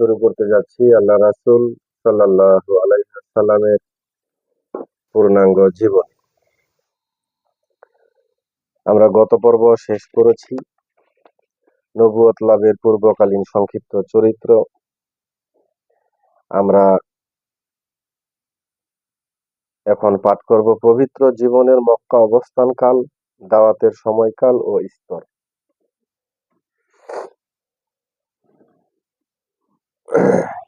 শুরু করতে যাচ্ছি। আল্লাহ রাসূল সাল্লাল্লাহু আলাইহি ওয়াসাল্লামের পূর্ণাঙ্গ জীবন। আমরা গত পর্ব শেষ করেছি। নবুয়ত লাভের পূর্বকালীন সংক্ষিপ্ত চরিত্র। আমরা এখন পাঠ করব পবিত্র জীবনের মক্কা অবস্থানকাল, দাওয়াতের সময়কাল ও স্তর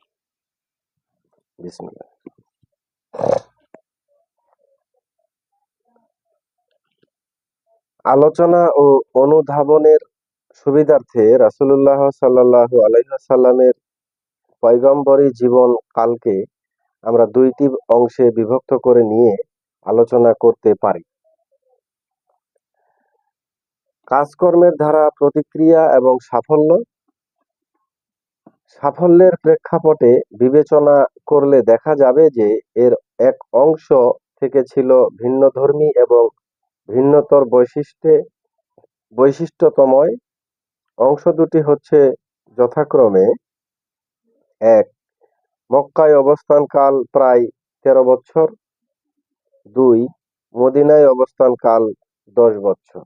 আলোচনা ও অনুধাবনের সুবিধার্থে রাসূলুল্লাহ সাল্লাল্লাহু আলাইহি ওয়াসাল্লামের পয়গম্বরী জীবন কালকে আমরা দুইটি অংশে বিভক্ত করে নিয়ে আলোচনা করতে পারি। কাজকর্মের ধারা, প্রতিক্রিয়া এবং সাফল্য সাফল্যের প্রেক্ষাপটে বিবেচনা করলে দেখা যাবে যে এর এক অংশ থেকে ছিল ভিন্নধর্মী এবং ভিন্নতর বৈশিষ্ট্যে, বৈশিষ্ট্যতময়। অংশ দুটি হচ্ছে যথাক্রমে এক, মক্কায় অবস্থানকাল প্রায় তেরো বছর। দুই, মদিনায় অবস্থানকাল দশ বছর।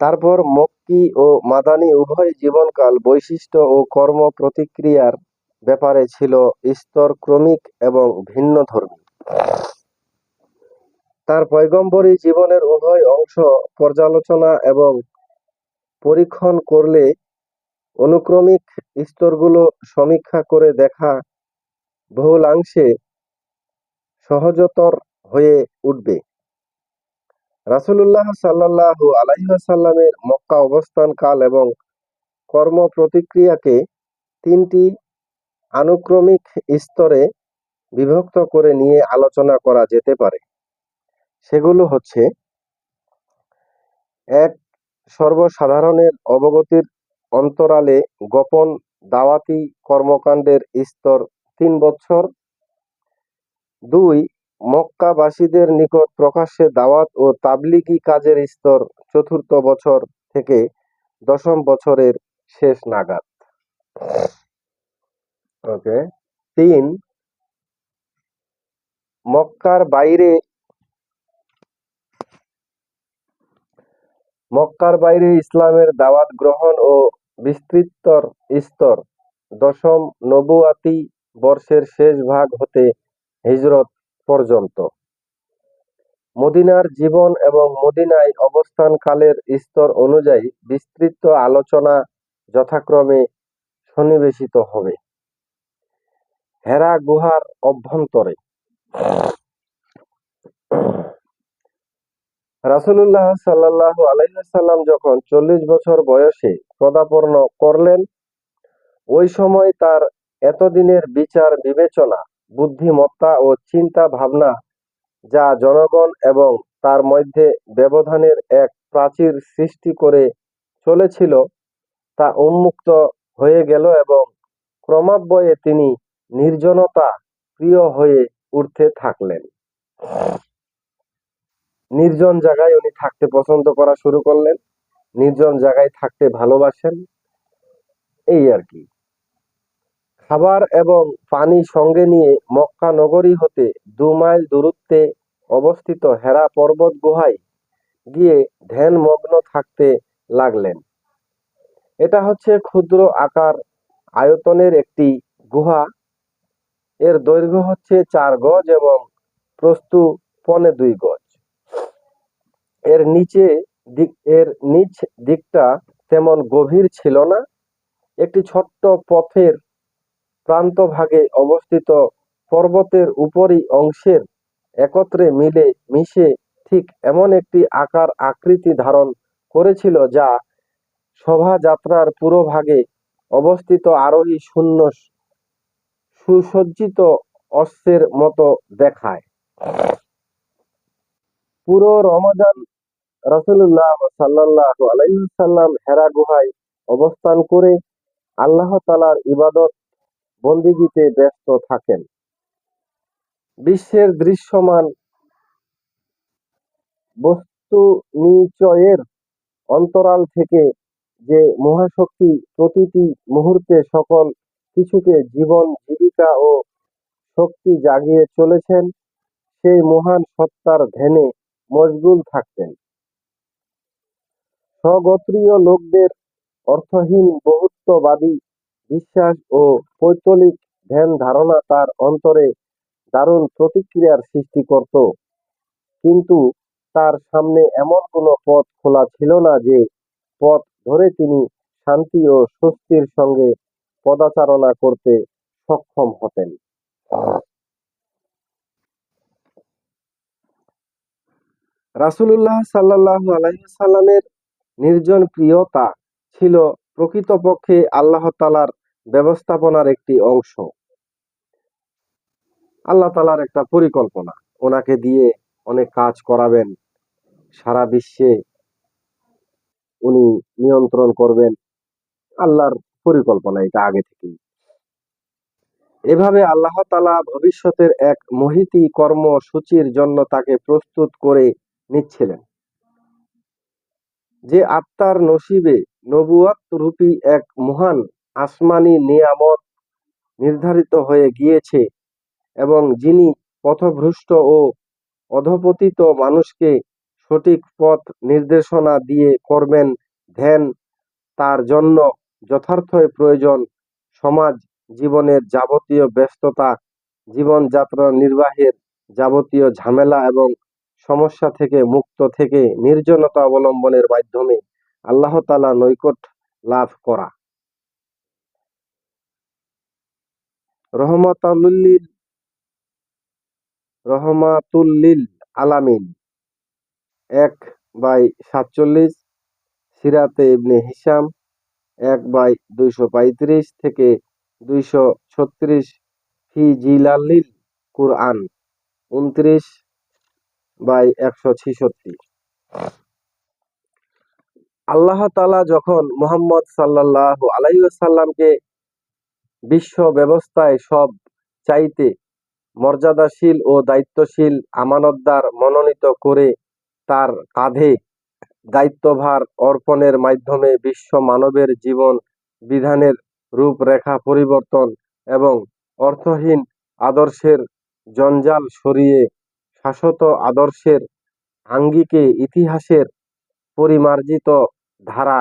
তারপর মক্কি ও মাদানী উভয় জীবনকাল বৈশিষ্ট্য ও কর্ম প্রতিক্রিয়ার ব্যাপারে ছিল স্তর ক্রমিক এবং ভিন্ন ধর্মী। তার পয়গম্বরী জীবনের উভয় অংশ পর্যালোচনা এবং পরীক্ষণ করলে অনুক্রমিক স্তরগুলো সমীক্ষা করে দেখা বহুলাংশে সহজতর হয়ে উঠবে। রাসূলুল্লাহ সাল্লাল্লাহু আলাইহি ওয়াসাল্লামের মক্কা অবস্থান কাল এবং কর্ম প্রতিক্রিয়াকে তিনটি আনুক্রমিক স্তরে বিভক্ত করে নিয়ে আলোচনা করা যেতে পারে। সেগুলো হচ্ছে, এক, সর্বসাধারণের অবগতির অন্তরালে গোপন দাওয়াতি কর্মকাণ্ডের স্তর তিন বছর। দুই মক্কাবাসীদের নিকট প্রকাশ্যে দাওয়াত ও তাবলিগি কাজের স্তর চতুর্থ বছর থেকে দশম বছরের শেষ নাগাদ। ওকে। তিন, মক্কার বাইরে মক্কার বাইরে ইসলামের দাওয়াত গ্রহণ ও বিস্তৃতর স্তর দশম নবুয়াতি বর্ষের শেষ ভাগ হতে হিজরত পর্যন্ত। মদিনার জীবন এবং মদিনায় অবস্থানকালের স্তর অনুযায়ী বিস্তৃত আলোচনা যথাক্রমে সন্নিবেশিত হবে। হেরা গুহার অভ্যন্তরে। রাসূলুল্লাহ সাল্লাল্লাহু আলাইহি ওয়াসাল্লাম যখন চল্লিশ বছর বয়সে পদার্পণ করলেন, ওই সময় তার এতদিনের বিচার বিবেচনা বুদ্ধিমত্তা ও চিন্তা ভাবনা যা জনগণ এবং তার মধ্যে ব্যবধানের এক প্রাচীর সৃষ্টি করে চলেছিল, তা উন্মুক্ত হয়ে গেল এবং ক্রমান্বয়ে তিনি নির্জনতা প্রিয় হয়ে উঠতে থাকলেন। নির্জন জায়গায় উনি থাকতে পছন্দ করা শুরু করলেন, নির্জন জায়গায় থাকতে ভালোবাসেন, এই আর কি। খাবার এবং পানি সঙ্গে নিয়ে মক্কা নগরী হতে দু মাইল দূরত্বে অবস্থিত হেরা পর্বত গুহায় গিয়ে ধ্যানমগ্ন থাকতে লাগলেন। এটা হচ্ছে ক্ষুদ্র আকার আয়তনের একটি গুহা। এর দৈর্ঘ্য হচ্ছে চার গজ এবং প্রস্তু পনে দুই গজ। এর নিচে দিক, এর নিচ দিকটা তেমন গভীর ছিল না। একটি ছোট্ট পথের প্রান্তভাগে অবস্থিত পর্বতের উপরি অংশের একত্রে মিলে মিশে ঠিক এমন একটি আকার আকৃতি ধারণ করেছিল যা শোভাযাত্রার পুরোভাগে অবস্থিত আরোহী শূন্য সুসজ্জিত অশ্বের মতো দেখায়। পুরো রমাজান রসুল্লাহ সাল্লাল্লাহু আলাইহি সাল্লাম হেরা গুহায় অবস্থান করে আল্লাহ তালার ইবাদত বন্দিগিতে ব্যস্ত থাকেন। বিশ্বের দৃশ্যমান বস্তু নিচয়ের অন্তরাল থেকে যে মহাশক্তি প্রতিটি মুহূর্তে সকল কিছুকে জীবন, জীবিকা ও শক্তি জাগিয়ে চলেছেন, সেই মহান সত্তার ধ্যানে মশগুল থাকতেন। স্বগোত্রীয় লোকদের অর্থহীন বহুত্ববাদী বিশ্বাস ও পৈতলিক ধ্যান ধারণা তার অন্তরে দারুণ প্রতিক্রিয়ার সৃষ্টি করত। কিন্তু তার সামনে এমন কোনো পথ খোলা ছিল না যে পথ ধরে তিনি শান্তি ও স্বস্তির সঙ্গে পদাচারণা করতে সক্ষম হতেন। রাসূলুল্লাহ সাল্লাল্লাহু আলাইহি সাল্লামের নির্জন প্রিয়তা ছিল প্রকৃতপক্ষে আল্লাহ তালার ব্যবস্থাপনার একটি অংশ। আল্লাহ তালার একটা পরিকল্পনা। ওনাকে দিয়ে অনেক কাজ করাবেন। সারা বিশ্বে উনি নিয়ন্ত্রণ করবেন। আল্লাহর পরিকল্পনা এটা আগে থেকেই। এভাবে আল্লাহ তালা ভবিষ্যতের এক মহিতি কর্মসূচির জন্য তাকে প্রস্তুত করে নিচ্ছিলেন। যে আত্মার নসিবে নবুয়াত রূপী এক মহান আসমানি নিয়ামত নির্ধারিত হয়ে গিয়েছে এবং যিনি পথভ্রষ্ট ও অধপতিত মানুষকে সঠিক পথ নির্দেশনা দিয়ে করবেন, ধ্যান তার জন্য যথার্থই প্রয়োজন। সমাজ জীবনের যাবতীয় ব্যস্ততা, জীবনযাত্রা নির্বাহের যাবতীয় ঝামেলা এবং সমস্যা থেকে মুক্ত থেকে নির্জনতা অবলম্বনের মাধ্যমে আল্লাহ তালা নৈকট লাভ করা। রহমতাল্লিল রহমাতুল্লিল আলামিন। এক বাই সাতচল্লিশ, সিরাতে ইবনে হিসাম এক বাই দুইশো পঁয়ত্রিশ থেকে দুইশো ছত্রিশ ফি জিলালিল কুরআন। উনত্রিশ বাই একশো ছিষট্টি। আল্লাহ তালা যখন মোহাম্মদ সাল্লাহ আলাইসাল্লামকে বিশ্ব ব্যবস্থায় সব চাইতে মর্যাদাশীল ও দায়িত্বশীল আমানতদার মনোনীত করে তার কাঁধে দায়িত্বভার অর্পণের মাধ্যমে বিশ্ব মানবের জীবন বিধানের রূপরেখা পরিবর্তন এবং অর্থহীন আদর্শের জঞ্জাল সরিয়ে শাশ্বত আদর্শের আঙ্গিকে ইতিহাসের পরিমার্জিত ধারা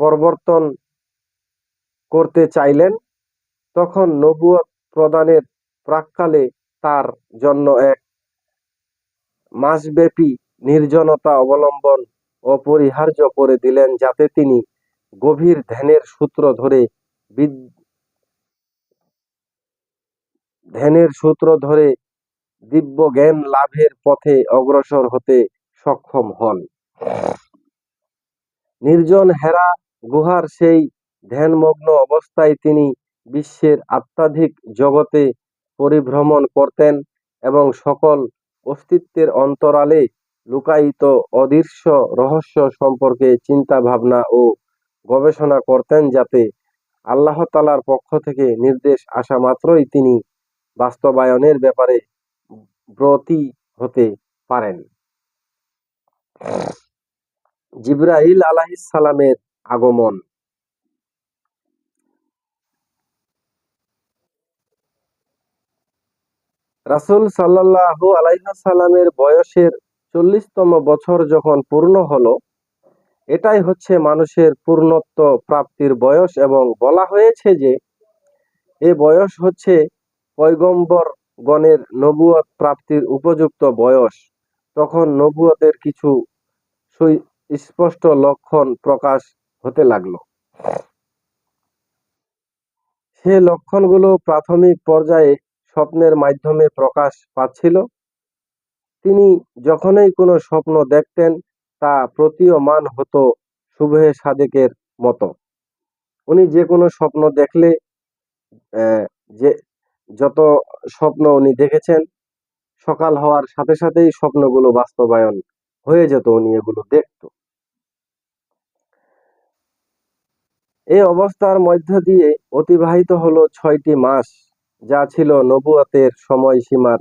প্রবর্তন করতে চাইলেন, তখন নবুয়ত প্রদানের প্রাককালে তার জন্য এক মাসব্যাপী নির্জনতা অবলম্বন অপরিহার্য করে দিলেন, যাতে তিনি গভীর ধ্যানের সূত্র ধরে ধ্যানের সূত্র ধরে দিব্য জ্ঞান লাভের পথে অগ্রসর হতে সক্ষম হন। নির্জন হেরা গুহার সেই ধ্যানমগ্ন অবস্থায় তিনি বিশ্বের আত্মাধিক জগতে পরিভ্রমণ করতেন এবং সকল অস্তিত্বের অন্তরালে লুকায়িত অদৃশ্য রহস্য সম্পর্কে চিন্তা ভাবনা ও গবেষণা করতেন যাতে আল্লাহ তালার পক্ষ থেকে নির্দেশ আসা মাত্রই তিনি বাস্তবায়নের ব্যাপারে ব্রতী হতে পারেন। জিব্রাইল সালামের আগমন রাসুল সাল্লাহু আলাইসাল্লামের বয়সের চল্লিশতম বছর যখন পূর্ণ হলো, এটাই হচ্ছে মানুষের পূর্ণত্ব প্রাপ্তির বয়স এবং বলা হয়েছে যে, এ বয়স হচ্ছে পৈগম্বর গণের নবুয়ত প্রাপ্তির উপযুক্ত বয়স। তখন নবুয়তের কিছু স্পষ্ট লক্ষণ প্রকাশ হতে লাগল। সে লক্ষণগুলো প্রাথমিক পর্যায়ে স্বপ্নের মাধ্যমে প্রকাশ পাচ্ছিল। তিনি যখনই কোনো স্বপ্ন দেখতেন, তা প্রতীয়মান হতো শুভে সাদেকের মতো। উনি যে কোনো স্বপ্ন দেখলে যে, যত স্বপ্ন উনি দেখেছেন, সকাল হওয়ার সাথে সাথেই স্বপ্নগুলো বাস্তবায়ন হয়ে যেত, উনি এগুলো দেখত। এই অবস্থার মধ্য দিয়ে অতিবাহিত হলো ছয়টি মাস। যা ছিল নবুয়াতের সময়সীমার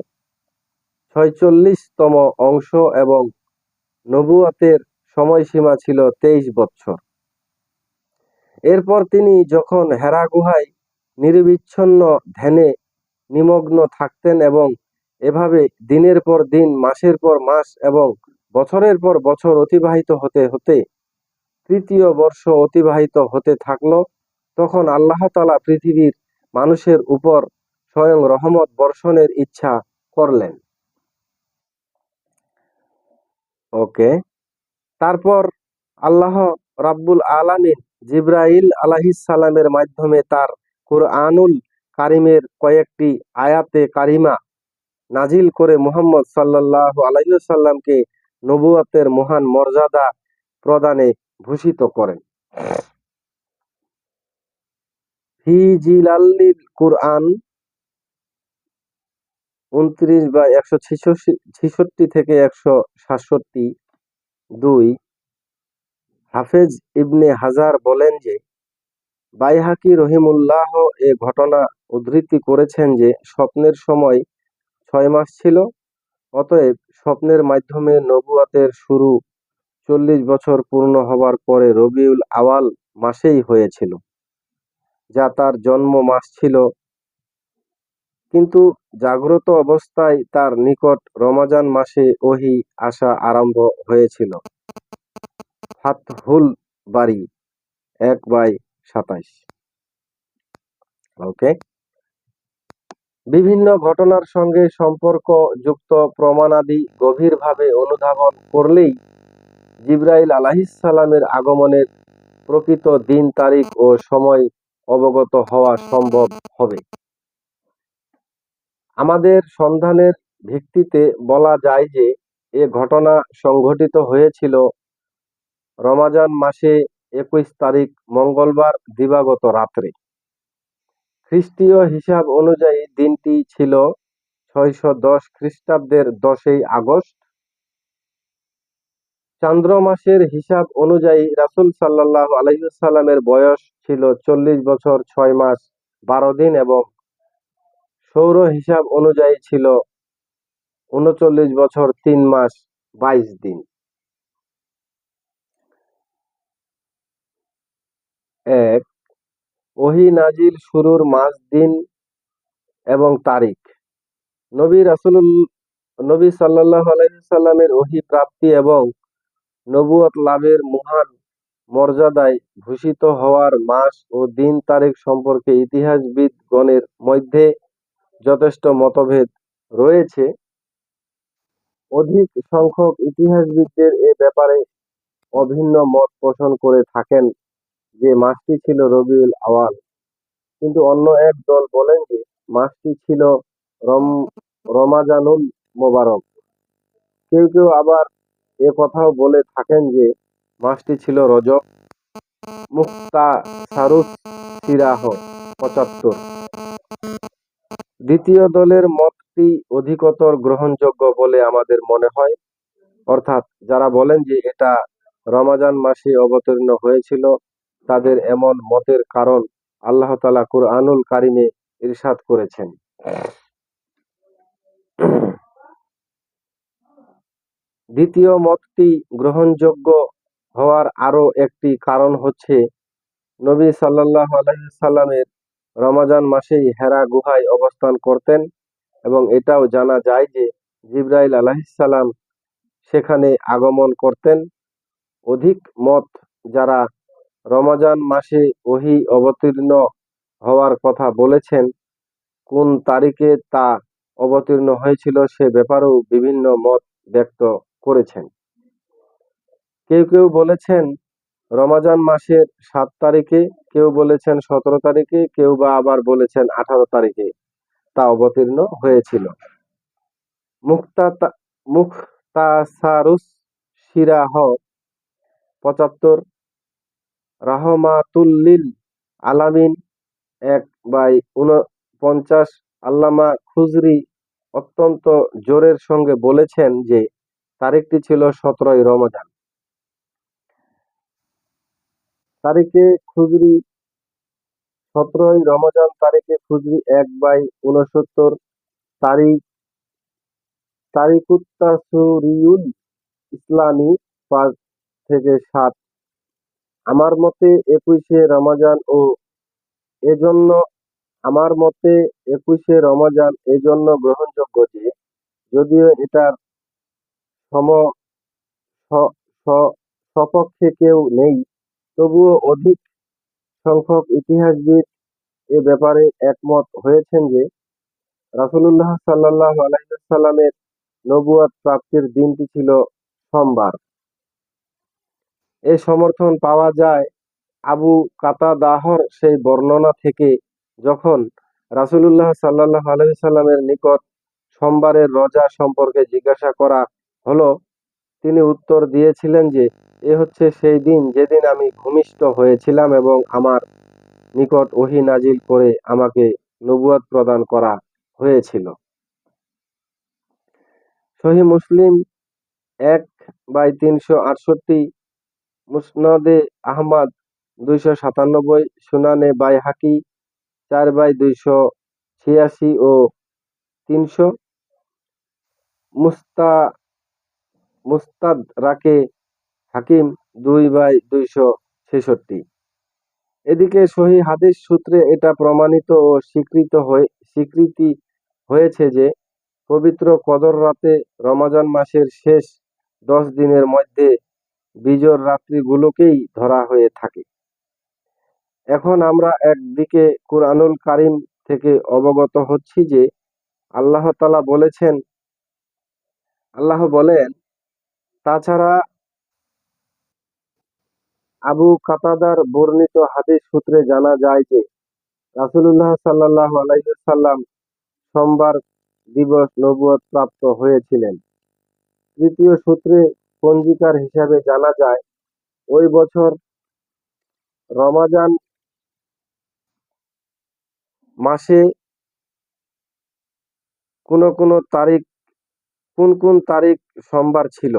ছয়চল্লিশতম অংশ এবং নবুয়াতের সময়সীমা ছিল তেইশ বছর এরপর তিনি যখন হেরা গুহায় নিরবিচ্ছিন্ন ধ্যানে নিমগ্ন থাকতেন এবং এভাবে দিনের পর দিন, মাসের পর মাস এবং বছরের পর বছর অতিবাহিত হতে হতে, তৃতীয় বর্ষ অতিবাহিত হতে থাকল, তখন আল্লাহ তালা পৃথিবীর মানুষের উপর স্বয়ং রহমত বর্ষণের ইচ্ছা করলেন। ওকে। তারপর আল্লাহ রাব্বুল আলামিন জিব্রাইল সালামের মাধ্যমে তার কুরআনুল কারিমের কয়েকটি আয়াতে কারিমা নাজিল করে মুহাম্মদ সাল্লাল্লাহু আলাইহি সাল্লামকে নবুয়াতের মহান মর্যাদা প্রদানে ভূষিত করেন। ফি জিলাল্লিল কুরআন উনত্রিশ বা একশো ছেষট্টি থেকে একশো সাতষট্টি দুই। হাফেজ ইবনে হাজার বলেন যে, বাইহাকি রহিমুল্লাহ এ ঘটনা উদ্ধৃতি করেছেন যে, স্বপ্নের সময় ছয় মাস ছিল, অতএব স্বপ্নের মাধ্যমে নবুয়াতের শুরু চল্লিশ বছর পূর্ণ হবার পরে রবিউল আওয়াল মাসেই হয়েছিল, যা তার জন্ম মাস ছিল কিন্তু জাগ্রত অবস্থায় তার নিকট রমাজান মাসে ওহি আসা আরম্ভ হয়েছিল। ফাতহুল বাড়ি এক বাই সাতাইশ। ওকে। বিভিন্ন ঘটনার সঙ্গে সম্পর্ক যুক্ত প্রমাণাদি গভীরভাবে অনুধাবন করলেই জিব্রাইল আলাহিসাল্লামের আগমনের প্রকৃত দিন তারিখ ও সময় অবগত হওয়া সম্ভব হবে। আমাদের সন্ধানের ভিত্তিতে বলা যায় যে এ ঘটনা সংঘটিত হয়েছিল রমাজান মাসে একুশ তারিখ মঙ্গলবার দিবাগত রাত্রে। খ্রিস্টীয় হিসাব অনুযায়ী দিনটি ছিল ছয়শো দশ খ্রিস্টাব্দের দশই আগস্ট। চান্দ্র মাসের হিসাব অনুযায়ী রাসুল সাল্লাহ আলহিসাল্লামের বয়স ছিল চল্লিশ বছর ছয় মাস বারো দিন এবং সৌর হিসাব অনুযায়ী ছিল উনচল্লিশ বছর তিন মাস বাইশ দিন। এক, ওহি নাজিল শুরুর মাস দিন এবং তারিখ। নবী রাসুল নবী সাল্লাহ আলাইসাল্লামের ওহি প্রাপ্তি এবং নবুয়ত লাভের মহান মর্যাদায় ভূষিত হওয়ার মাস ও দিন তারিখ সম্পর্কে ইতিহাসবিদগণের মধ্যে যথেষ্ট মতভেদ রয়েছে। অধিক সংখ্যক ইতিহাসবিদদের এ ব্যাপারে অভিন্ন মত পোষণ করে থাকেন যে মাসটি ছিল রবিউল আওয়াল কিন্তু অন্য এক দল বলেন যে মাসটি ছিল রম, রমাজানুল মোবারক। কেউ কেউ আবার এ কথাও বলে থাকেন যে মাসটি ছিল রজব মুক্তা সারুস সিরাহ, পঁচাত্তর। দ্বিতীয় দলের মতটি অধিকতর গ্রহণযোগ্য বলে আমাদের মনে হয়। অর্থাৎ যারা বলেন যে এটা রমাজান মাসে অবতীর্ণ হয়েছিল, তাদের এমন মতের কারণ আল্লাহ তালা কুরআনুল কারিমে ইরশাদ করেছেন। দ্বিতীয় মতটি গ্রহণযোগ্য হওয়ার আরও একটি কারণ হচ্ছে নবী সাল্লাহ আলহিসাল্লামের রমাজান মাসেই হেরা গুহায় অবস্থান করতেন এবং এটাও জানা যায় যে জিব্রাইল আলাহিসাল্লাম সেখানে আগমন করতেন। অধিক মত যারা রমাজান মাসে ওহি অবতীর্ণ হওয়ার কথা বলেছেন, কোন তারিখে তা অবতীর্ণ হয়েছিল সে ব্যাপারেও বিভিন্ন মত ব্যক্ত করেছেন। কেউ কেউ বলেছেন রমাজান মাসের সাত তারিখে কেউ বলেছেন সতেরো তারিখে, কেউ বা আবার বলেছেন আঠারো তারিখে। তা অবতীর্ণ হয়েছিল। মুখতাসারুস সিরাহ পঁচাত্তর। রাহমাতুল্লিল আলামিন এক বাই উনপঞ্চাশ আল্লামা খুজরি অত্যন্ত জোরের সঙ্গে বলেছেন যে, তারিখটি ছিল সতেরোই রমজান। তারিখে খুজরি সতেরোই রমজান তারিখে খুজরি এক বাই উনসত্তর তারিখ, তারিকুত্তাসুরিউল ইসলামী পাঁচ থেকে সাত। আমার মতে একুশে রমজান ও এজন্য আমার মতে একুশে রমজান এজন্য গ্রহণযোগ্য যে, যদিও এটার সম সপক্ষে কেউ নেই। তবুও অধিক সংখ্যক ইতিহাসবিদ এ ব্যাপারে একমত হয়েছেন যে, রাসূলুল্লাহ সাল্লাল্লাহু আলাইহি ওয়াসাল্লামের নবুয়ত প্রাপ্তির দিনটি ছিল সোমবার। এ সমর্থন পাওয়া যায় আবু কাতাদাহর সেই বর্ণনা থেকে যখন রাসূলুল্লাহ সাল্লাল্লাহু আলাইহি সাল্লামের নিকট সোমবারের রোজা সম্পর্কে জিজ্ঞাসা করা হলো, তিনি উত্তর দিয়েছিলেন যে এ হচ্ছে সেই দিন, যেদিন আমি ভূমিষ্ঠ হয়েছিলাম এবং আমার নিকট ওহী নাজিল করে আমাকে নবুয়ত প্রদান করা হয়েছিল। সহি মুসলিম এক বাই তিনশো আটষট্টি মুসনদে আহমদ দুইশো সাতানব্বই, সুনানে বাই হাকি চার বাই দুইশো ছিয়াশি ও তিনশো মুস্তা মুস্তাদ রাকে হাকিম দুই বাই দুইশো ছেষট্টি। এদিকে সহি হাদিস সূত্রে এটা প্রমাণিত ও স্বীকৃত হয়ে, স্বীকৃতি হয়েছে যে, পবিত্র কদর রাতে রমাজান মাসের শেষ দশ দিনের মধ্যে বিজর রাত্রিগুলোকেই ধরা হয়ে থাকে। এখন আমরা একদিকে কুরআনুল কারিম থেকে অবগত হচ্ছি যে, আল্লাহ তাআলা বলেছেন, আল্লাহ বলেন, তাছাড়া আবু কাতাদার বর্ণিত হাদিস সূত্রে জানা যায় যে, রাসূলুল্লাহ সাল্লাল্লাহু আলাইহি সাল্লাম সোমবার দিবস নবুয়ত প্রাপ্ত হয়েছিলেন। তৃতীয় সূত্রে পঞ্জিকার হিসাবে জানা যায়, ওই বছর রমাজান মাসে কোন কোন তারিখ, কোন কোন তারিখ সোমবার ছিল।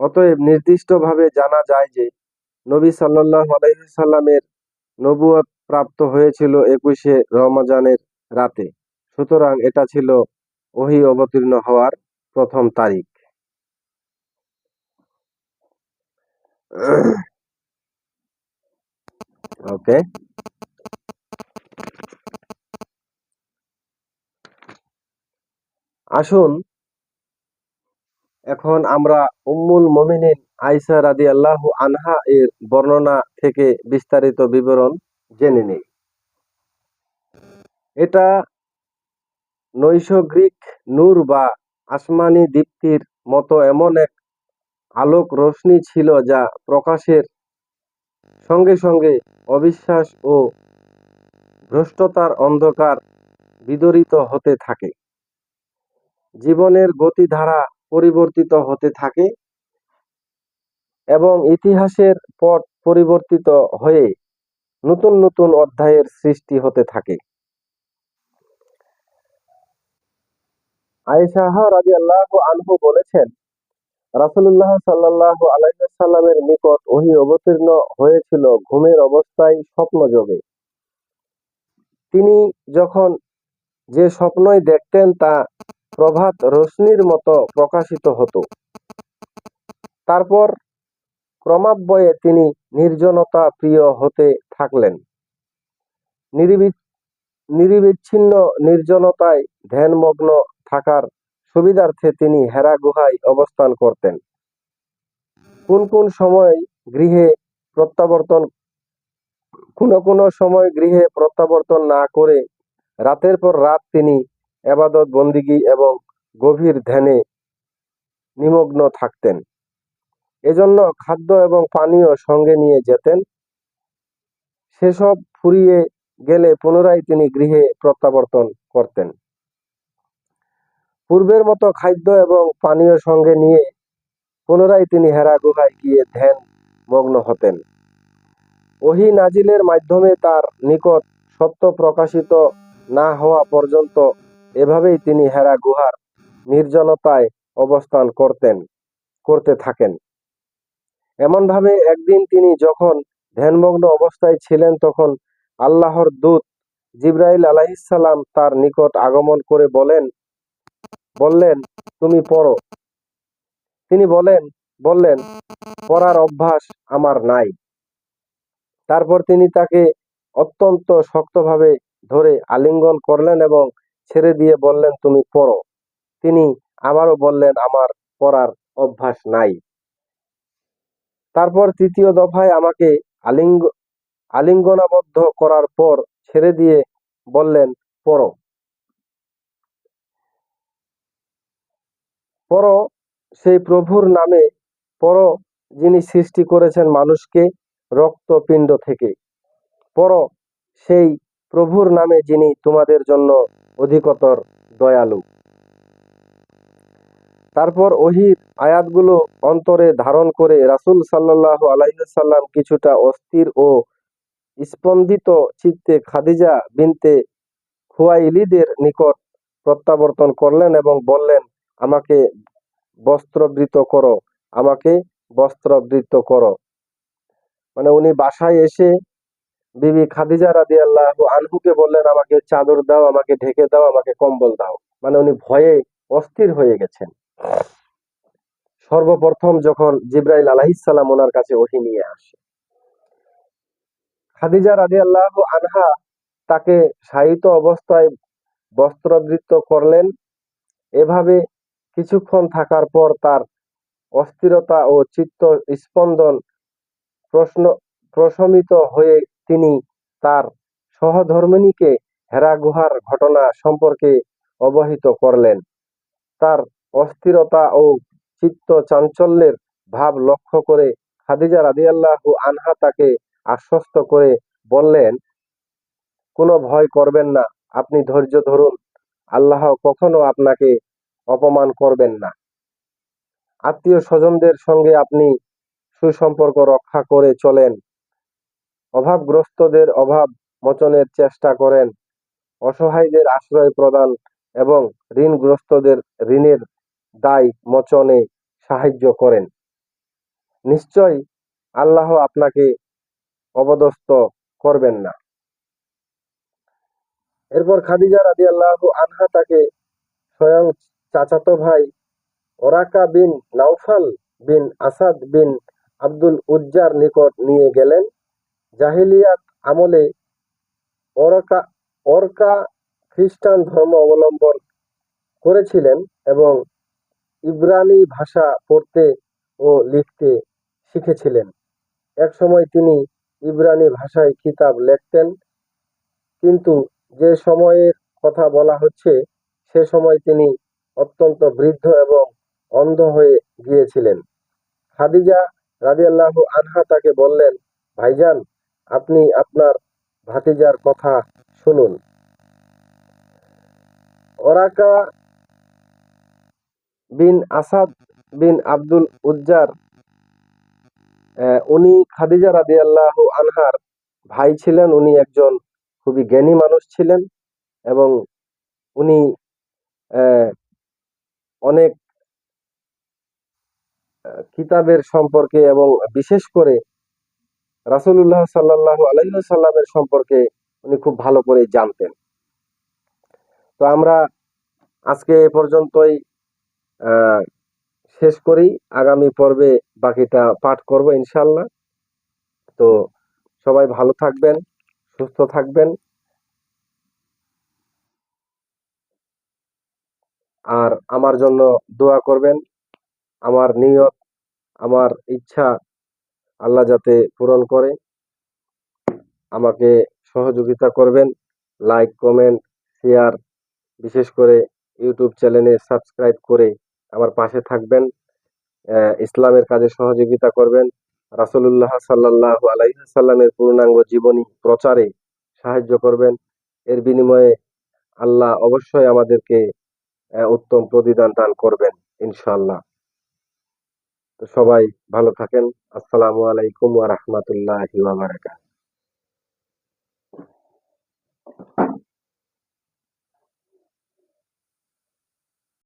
অতএব নির্দিষ্টভাবে জানা যায় যে নবী সাল্লাল্লাহু আলাইহি সাল্লামের নবুয়ত প্রাপ্ত হয়েছিল একুশে রমজানের রাতে। সুতরাং এটা ছিল ওহী অবতীর্ণ হওয়ার প্রথম তারিখ। ওকে। আসুন, এখন আমরা উম্মুল মুমিনিন আয়েশা আল্লাহ আনহা এর বর্ণনা থেকে বিস্তারিত বিবরণ জেনে নেই। এটা নৈসর্গিক নূর বা আসমানি দীপ্তির মতো এমন এক আলোক রশ্মি ছিল যা প্রকাশের সঙ্গে সঙ্গে অবিশ্বাস ও ভ্রষ্টতার অন্ধকার বিদরিত হতে থাকে। জীবনের গতিধারা পরিবর্তিত হতে থাকে। এবং ইতিহাসের পট পরিবর্তিত হয়ে নতুন নতুন অধ্যায়ের সৃষ্টি হতে থাকে। আয়েশাহ রাদিয়াল্লাহু আনহু বলেছেন, রাসূলুল্লাহ সাল্লাল্লাহু আলাইহি সাল্লামের নিকট ওহী অবতীর্ণ হয়েছিল ঘুমের অবস্থায় স্বপ্নযোগে তিনি যখন যে স্বপ্নই দেখতেন তা প্রভাত রশ্মির মতো প্রকাশিত হতো। তারপর ক্রমান্বয়ে তিনি নির্জনতা প্রিয় হতে থাকলেন। নিরিবি- নিরবিচ্ছিন্ন নির্জনতায় ধ্যানমগ্ন থাকার সুবিধার্থে তিনি হেরা গুহায় অবস্থান করতেন। কোন কোন সময় গৃহে প্রত্যাবর্তন, কোন কোন সময় গৃহে প্রত্যাবর্তন না করে রাতের পর রাত তিনি এবাদত বন্দিগি এবং গভীর ধ্যানে নিমগ্ন থাকতেন। এজন্য খাদ্য এবং পানীয় সঙ্গে নিয়ে যেতেন। সেসব ফুরিয়ে গেলে পুনরায় তিনি গৃহে প্রত্যাবর্তন করতেন। পূর্বের মতো খাদ্য এবং পানীয় সঙ্গে নিয়ে পুনরায় তিনি হেরা গুহায় গিয়ে ধ্যান মগ্ন হতেন। ওহী নাজিলের মাধ্যমে তার নিকট সত্য প্রকাশিত না হওয়া পর্যন্ত এভাবেই তিনি হেরা গুহার নির্জনতায় অবস্থান করতেন, করতে থাকেন। এমনভাবে একদিন তিনি যখন ধ্যানমগ্ন অবস্থায় ছিলেন, তখন আল্লাহর দূত জিব্রাইল আলাইহিসসালাম তার নিকট আগমন করে বলেন, বললেন, তুমি পড়ো। তিনি বলেন, বললেন, পড়ার অভ্যাস আমার নাই। তারপর তিনি তাকে অত্যন্ত শক্তভাবে ধরে আলিঙ্গন করলেন এবং ছেড়ে দিয়ে বললেন, তুমি পড়ো। তিনি আবারও বললেন, আমার পড়ার অভ্যাস নাই। তারপর তৃতীয় দফায় আমাকে আলিঙ্গ, আলিঙ্গনাবদ্ধ করার পর ছেড়ে দিয়ে বললেন পর পড়ো, সেই প্রভুর নামে পর যিনি সৃষ্টি করেছেন মানুষকে রক্তপিণ্ড থেকে। পর সেই প্রভুর নামে যিনি তোমাদের জন্য অধিকতর দয়ালু। তারপর ওহির আয়াতগুলো অন্তরে ধারণ করে রাসূল সাল্লাল্লাহু আলাইহি সাল্লাম কিছুটা অস্থির ও স্পন্দিত চিত্তে খাদিজা বিনতে খুয়াইলিদের নিকট প্রত্যাবর্তন করলেন এবং বললেন, আমাকে বস্ত্রবৃত করো, আমাকে বস্ত্রবৃত করো। মানে উনি বাসায় এসে বিবি খাদিজা রাদি আল্লাহ আনহুকে বললেন, আমাকে চাদর দাও, আমাকে ঢেকে দাও, আমাকে কম্বল দাও। মানে উনি ভয়ে অস্থির হয়ে গেছেন। সর্বপ্রথম যখন জিব্রাইল আলাহিসাল্লাম ওনার কাছে ওহি নিয়ে আসে। খাদিজা রাদি আল্লাহ আনহা তাকে সাহিত্য অবস্থায় বস্ত্রবৃত্ত করলেন। এভাবে কিছুক্ষণ থাকার পর তার অস্থিরতা ও চিত্ত স্পন্দন প্রশ্ন, প্রশমিত হয়ে তিনি তার সহধর্মিণীকে হেরা গুহার ঘটনা সম্পর্কে অবহিত করলেন। তার অস্থিরতা ও চিত্ত চাঞ্চল্যের ভাব লক্ষ্য করে খাদিজা রাদিয়াল্লাহু আনহা তাকে আশ্বস্ত করে বললেন, কোনো ভয় করবেন না, আপনি ধৈর্য ধরুন। আল্লাহ কখনো আপনাকে অপমান করবেন না। আত্মীয় স্বজনদের সঙ্গে আপনি সুসম্পর্ক রক্ষা করে চলেন। অভাবগ্রস্তদের অভাব মোচনের চেষ্টা করেন। অসহায়দের আশ্রয় প্রদান এবং ঋণগ্রস্তদের ঋণের দায় মোচনে সাহায্য করেন। নিশ্চয় আল্লাহ আপনাকে অবদস্ত করবেন না। এরপর খাদিজা রাদি আল্লাহ আনহা তাকে স্বয়ং চাচাতো ভাই ওরাকা বিন নাউফাল বিন আসাদ বিন আব্দুল উজ্জার নিকট নিয়ে গেলেন। জাহিলিয়াত আমলে ওরকা অর্কা খ্রিস্টান ধর্ম অবলম্বন করেছিলেন এবং ইব্রানি ভাষা পড়তে ও লিখতে শিখেছিলেন। একসময় তিনি ইব্রানি ভাষায় কিতাব লিখতেন, কিন্তু যে সময়ের কথা বলা হচ্ছে, সে সময় তিনি অত্যন্ত বৃদ্ধ এবং অন্ধ হয়ে গিয়েছিলেন। খাদিজা রাদিয়াল্লাহু আনহা তাকে বললেন, ভাইজান, আপনি আপনার ভাতিজার কথা শুনুন। ওরাকা বিন আসাদ বিন আব্দুল উজ্জার উনি খাদিজা রাদিয়াল্লাহু আনহার ভাই ছিলেন। উনি একজন খুবই জ্ঞানী মানুষ ছিলেন এবং উনি অনেক কিতাবের সম্পর্কে এবং বিশেষ করে রাসুল্লাহ সাল্লাহ আলাইসাল্লামের সম্পর্কে উনি খুব ভালো করে জানতেন। তো আমরা আজকে এ পর্যন্তই। শেষ করি। আগামী পর্বে বাকিটা পাঠ করব ইনশাল্লাহ তো সবাই ভালো থাকবেন, সুস্থ থাকবেন। আর আমার জন্য দোয়া করবেন। আমার নিয়ত, আমার ইচ্ছা আল্লাহ যাতে পূরণ করে। আমাকে সহযোগিতা করবেন। লাইক, কমেন্ট, শেয়ার, বিশেষ করে ইউটিউব চ্যানেলে সাবস্ক্রাইব করে আমার পাশে থাকবেন ইসলামের কাজে সহযোগিতা করবেন। রাসুল্লাহ সাল্লাহ আলাইসাল্লামের পূর্ণাঙ্গ জীবনী প্রচারে সাহায্য করবেন। এর বিনিময়ে আল্লাহ অবশ্যই আমাদেরকে উত্তম প্রতিদান দান করবেন ইনশাল্লাহ তো সবাই ভালো থাকেন। আসসালামু আলাইকুম ওয়া রাহমাতুল্লাহি ওয়া